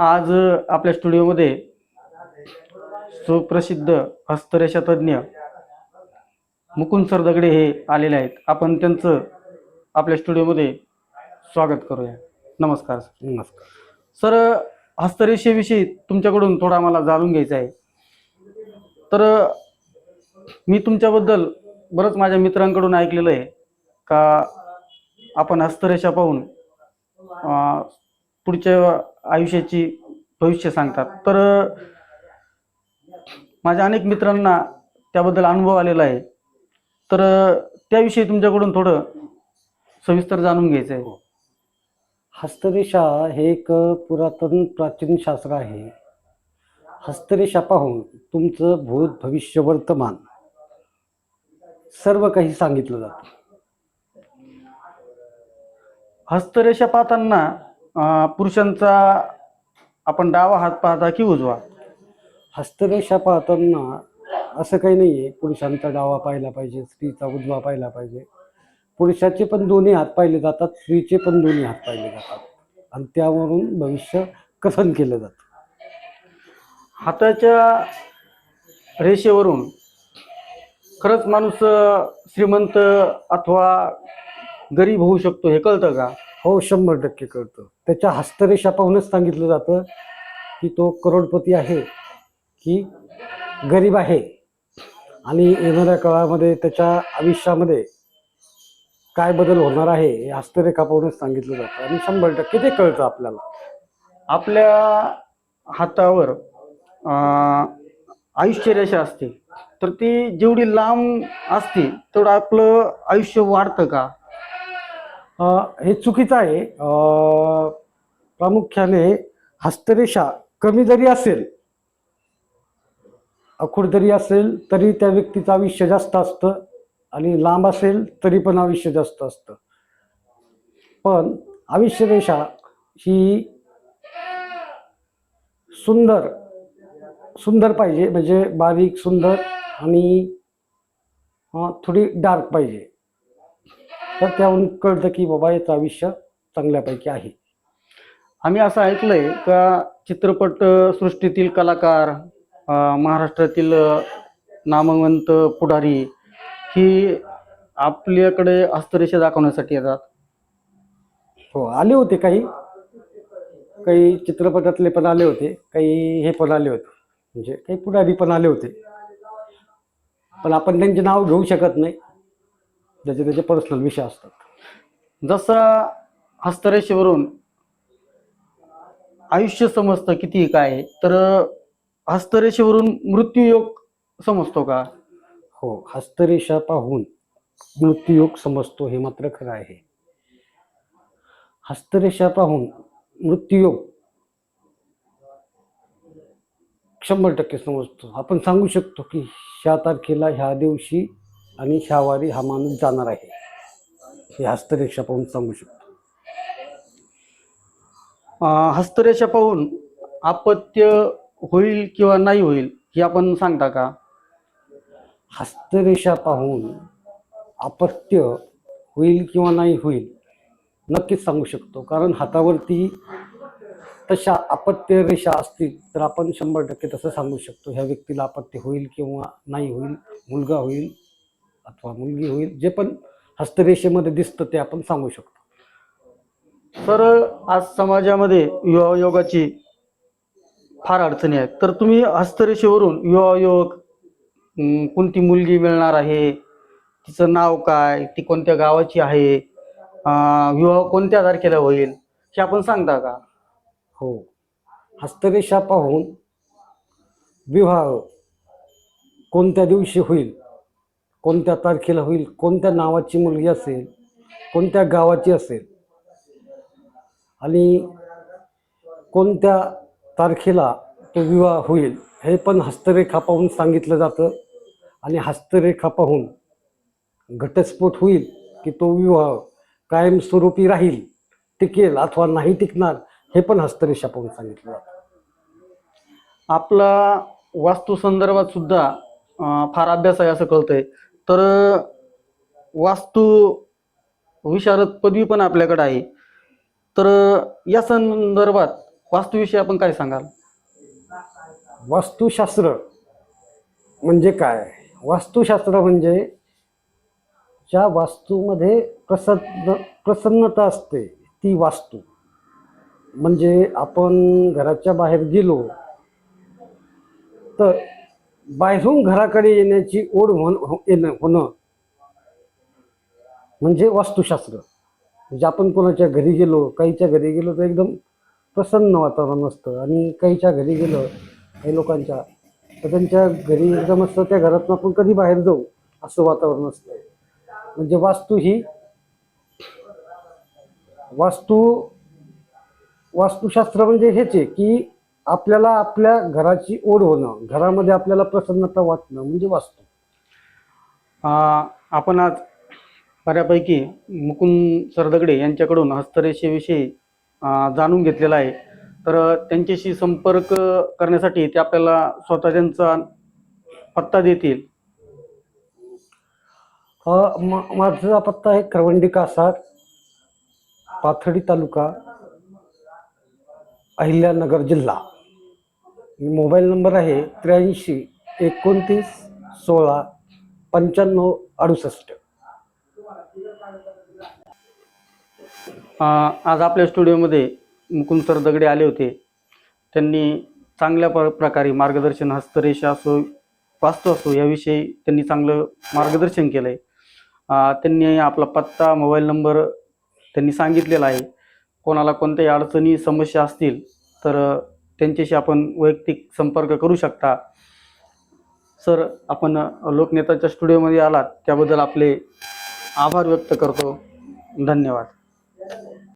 आज आपल्या स्टुडिओमध्ये सुप्रसिद्ध हस्तरेषा तज्ज्ञ मुकुंद सर दगडे हे आलेले आहेत. आपण त्यांचं आपल्या स्टुडिओमध्ये स्वागत करूया. नमस्कार सर. नमस्कार. सर हस्तरेषेविषयी तुमच्याकडून थोडा मला जाणून घ्यायचं आहे. तर मी तुमच्याबद्दल बरंच माझ्या मित्रांकडून ऐकलेलं आहे का आपण हस्तरेषा पाहून पुढच्या आयुष्याची भविष्य सांगतात. तर माझ्या अनेक मित्रांना त्याबद्दल अनुभव आलेला आहे. तर त्याविषयी तुमच्याकडून थोडं सविस्तर जाणून घ्यायचं आहे हस्तरेषा हे एक पुरातन प्राचीन शास्त्र आहे. हस्तरेषा पाहून तुमचं भूत भविष्य वर्तमान. सर्व काही सांगितलं जातं. हस्तरेषा पाहताना पुरुषांचा आपण डावा हात पाहता की उजवा? हस्तरेषा पाहताना असं काही नाही आहे पुरुषांचा डावा पाहिला पाहिजे स्त्रीचा उजवा पाहिला पाहिजे. पुरुषाचे पण दोन्ही हात पाहिले जातात स्त्रीचे पण दोन्ही हात पाहिले जातात. आणि त्यावरून भविष्य कथन केलं जातं. हाताच्या रेषेवरून खरंच माणूस श्रीमंत अथवा गरीब होऊ शकतो हे कळतं का? हो शंभर टक्के कळतं. त्याच्या हस्तरेषा पाहूनच सांगितलं जातं की तो करोडपती आहे की गरीब आहे. आणि येणाऱ्या काळामध्ये त्याच्या आयुष्यामध्ये काय बदल होणार आहे हे हस्तरेखा पाहूनच सांगितलं जातं. आणि शंभर टक्के ते कळतं आपल्याला. आपल्या हातावर आयुष्यरेषा असते. तर ती जेवढी लांब असते तेवढं आपलं आयुष्य वाढतं का? हे चुकीचं आहे. प्रामुख्याने हस्तरेषा कमी जरी असेल अखूड जरी असेल तरी त्या व्यक्तीचं आयुष्य जास्त असतं आणि लांब असेल तरी पण आयुष्य जास्त असतं. पण आयुष्य रेषा ही सुंदर सुंदर पाहिजे. म्हणजे बारीक सुंदर आणि थोडी डार्क पाहिजे. तर त्याहून कळतं की बाबा याचं आयुष्य चांगल्यापैकी आहे. आम्ही असं ऐकलंय का चित्रपट सृष्टीतील कलाकार महाराष्ट्रातील नामवंत पुढारी ही आपल्याकडे हस्तरेषा दाखवण्यासाठी येतात? हो आले होते काही. काही चित्रपटातले पण आले होते काही हे पण आले होते. म्हणजे काही पुढारी पण आले होते. पण आपण त्यांचे नाव घेऊ शकत नाही. ज्याचे त्याचे पर्सनल विषय असतात. जसं हस्तरेषेवरून आयुष्य समजतं किती काय आहे, तर हस्तरेषेवरून मृत्यूयोग समजतो का? हो हस्तरेषा पाहून मृत्यूयोग समजतो हे मात्र खरं आहे. हस्तरेषा पाहून मृत्यूयोग शंभर टक्के समजतो. आपण सांगू शकतो की ह्या तारखेला ह्या दिवशी आणि ह्या वारी हा माणूस जाणार आहे. हे हस्तरेषा पाहून सांगू शकतो. हस्तरेषा पाहून अपत्य होईल किंवा नाही होईल हे आपण सांगता का? हस्तरेषा पाहून अपत्य होईल किंवा नाही होईल नक्कीच सांगू शकतो. कारण हातावरती तशा अपत्य रेषा असतील तर आपण शंभर टक्के तसं सांगू शकतो. ह्या व्यक्तीला अपत्य होईल किंवा नाही होईल मुलगा होईल अथवा मुलगी होईल जे पण हस्तरेषेमध्ये दिसतं ते आपण सांगू शकतो. तर आज समाजामध्ये विवाह योगाची फार अडचणी आहेत. तर तुम्ही हस्तरेषेवरून विवाह योग कोणती मुलगी मिळणार आहे तिचं नाव काय ती कोणत्या गावाची आहे विवाह कोणत्या तारखेला होईल हे आपण सांगता का? हो. हस्तरेषा पाहून विवाह कोणत्या दिवशी होईल कोणत्या तारखेला होईल कोणत्या नावाची मुलगी असेल कोणत्या गावाची असेल आणि कोणत्या तारखेला तो विवाह होईल हे पण हस्तरेखा पाहून सांगितलं जातं. आणि हस्तरेखा पाहून घटस्फोट होईल की तो विवाह कायमस्वरूपी राहील टिकेल अथवा नाही टिकणार हे पण हस्तरेषा पाहून सांगितलं जातं. आपला वास्तुसंदर्भात सुद्धा फार अभ्यास आहे असं कळतंय. तर वास्तू विशारद पदवी पण आपल्याकडे आहे. तर या संदर्भात वास्तूविषयी आपण काय सांगाल? वास्तुशास्त्र म्हणजे काय? वास्तुशास्त्र म्हणजे ज्या वास्तूमध्ये प्रसन्न प्रसन्नता असते ती वास्तू. म्हणजे आपण घराच्या बाहेर गेलो तर बाहेरून घराकडे येण्याची ओढ होण हो- येणं होणं म्हणजे वास्तुशास्त्र. म्हणजे आपण कोणाच्या घरी गेलो काहीच्या घरी गेलो तर एकदम प्रसन्न वातावरण असतं. आणि काहीच्या घरी गेलं काही लोकांच्या तर त्यांच्या घरी एकदम असतं त्या घरातून आपण कधी बाहेर जाऊ असं वातावरण असतं. म्हणजे वास्तू ही वास्तू वास्तुशास्त्र म्हणजे हेच आहे की आपल्याला आपल्या घराची ओढ होणं घरामध्ये आपल्याला प्रसन्नता वाटणं म्हणजे वास्तू अं, आपण आज बऱ्यापैकी मुकुंद सरदगडे यांच्याकडून हस्तरेषेविषयी जाणून घेतलेला आहे. तर त्यांच्याशी संपर्क करण्यासाठी ते आपल्याला स्वतः त्यांचा पत्ता देतील. माझा पत्ता आहे करवंडी कासार पाथर्डी तालुका अहिल्यानगर जिल्हा. मोबाईल नंबर आहे त्र्याऐंशी एकोणतीस सोळा पंच्याण्णव अडुसष्ट. आज आपल्या स्टुडिओमध्ये मुकुंद सर दगडे आले होते. त्यांनी चांगल्या प्र प्रकारे मार्गदर्शन हस्तरेषा असो वास्तू असो याविषयी त्यांनी चांगलं मार्गदर्शन केलं आहे त्यांनी आपला पत्ता मोबाईल नंबर त्यांनी सांगितलेला आहे. कोणाला कोणत्याही अडचणी समस्या असतील तर त्यांच्याशी आपण वैयक्तिक संपर्क करू शकता. सर आपण लोकनेताच्या स्टुडिओमध्ये आलात त्याबद्दल आपले आभार व्यक्त करतो. धन्यवाद.